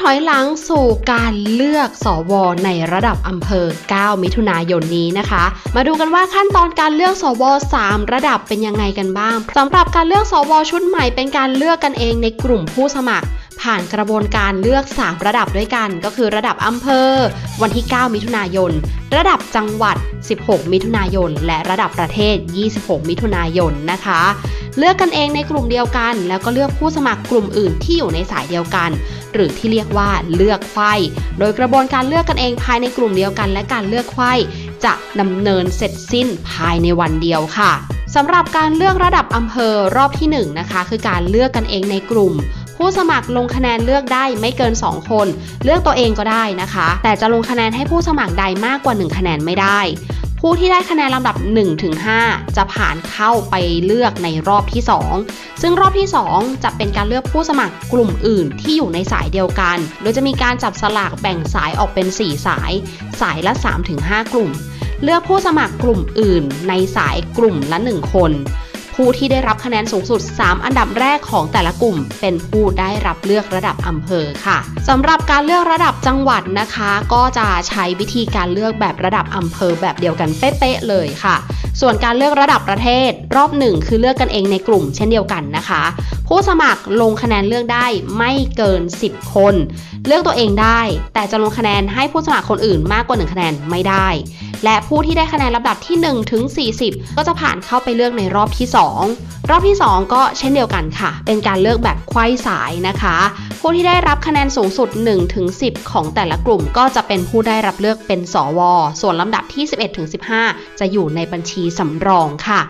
ถอยหลังสู่การเลือกสวในระดับอำเภอ 9 มิถุนายนนี้นะคะ มาดูกันว่าขั้นตอนการเลือกสว3ระดับเป็นยังไงกันบ้างสำหรับการเลือกสวชุดใหม่เป็นการเลือกกันเองในกลุ่มผู้สมัครผ่านกระบวนการเลือก 3 ระดับด้วยกัน ก็คือระดับอำเภอ วันที่ 9 มิถุนายน ระดับจังหวัด 16 มิถุนายน และระดับประเทศ 26 มิถุนายนนะคะ เลือกกันเองในกลุ่มเดียวกัน แล้วก็เลือกผู้สมัครกลุ่มอื่นที่อยู่ในสายเดียวกัน หรือที่เรียกว่าเลือกไขว้โดยกระบวนการเลือกกันเองภายในกลุ่มเดียวกัน และการเลือกไขว้จะดำเนินเสร็จสิ้นภายในวันเดียวค่ะสำหรับการเลือกระดับอำเภอรอบที่1นะคะ คือการเลือกกันเองในกลุ่มผู้สมัครลงคะแนนเลือกได้ไม่เกิน 2 คน เลือกตัวเองก็ได้นะคะ แต่จะลงคะแนนให้ผู้สมัครใดมากกว่า 1 คะแนนไม่ได้ ผู้ที่ได้คะแนนลำดับ 1-5 จะผ่านเข้าไปเลือกในรอบที่ 2 ซึ่งรอบที่ 2 จะเป็นการเลือกผู้สมัครกลุ่มอื่นที่อยู่ในสายเดียวกัน โดยจะมีการจับสลากแบ่งสายออกเป็น 4 สาย สายละ 3-5 กลุ่ม เลือกผู้สมัครกลุ่มอื่นในสายกลุ่มละ 1 คน ผู้ที่ได้รับคะแนนสูงสุด 3 อันดับแรกของแต่ละกลุ่ม เป็นผู้ได้รับเลือกระดับอำเภอค่ะสำหรับการเลือกระดับจังหวัดนะคะ ก็จะใช้วิธีการเลือกแบบระดับอำเภอแบบเดียวกันเป๊ะๆเลยค่ะ ส่วนการเลือกระดับประเทศรอบหนึ่งคือเลือกกันเองในกลุ่มเช่นเดียวกันนะคะ ผู้สมัครลงคะแนนเลือกได้ไม่เกิน 10 คน เลือกตัวเองได้ แต่จะลงคะแนนให้ผู้สมัครคนอื่นมากกว่า 1 คะแนนไม่ได้ และผู้ที่ได้คะแนนลำดับที่1ถึง40 ก็จะผ่านเข้าไปเลือกในรอบที่ 2 รอบที่ 2 ก็เช่นเดียวกันค่ะ เป็นการเลือกแบบไขว้สายนะคะ ผู้ที่ได้รับคะแนนสูงสุด1ถึง10 ของแต่ละกลุ่มก็จะเป็นผู้ได้รับเลือกเป็นสว ส่วนลำดับที่ 11ถึง15 จะอยู่ในบัญชีสำรองค่ะ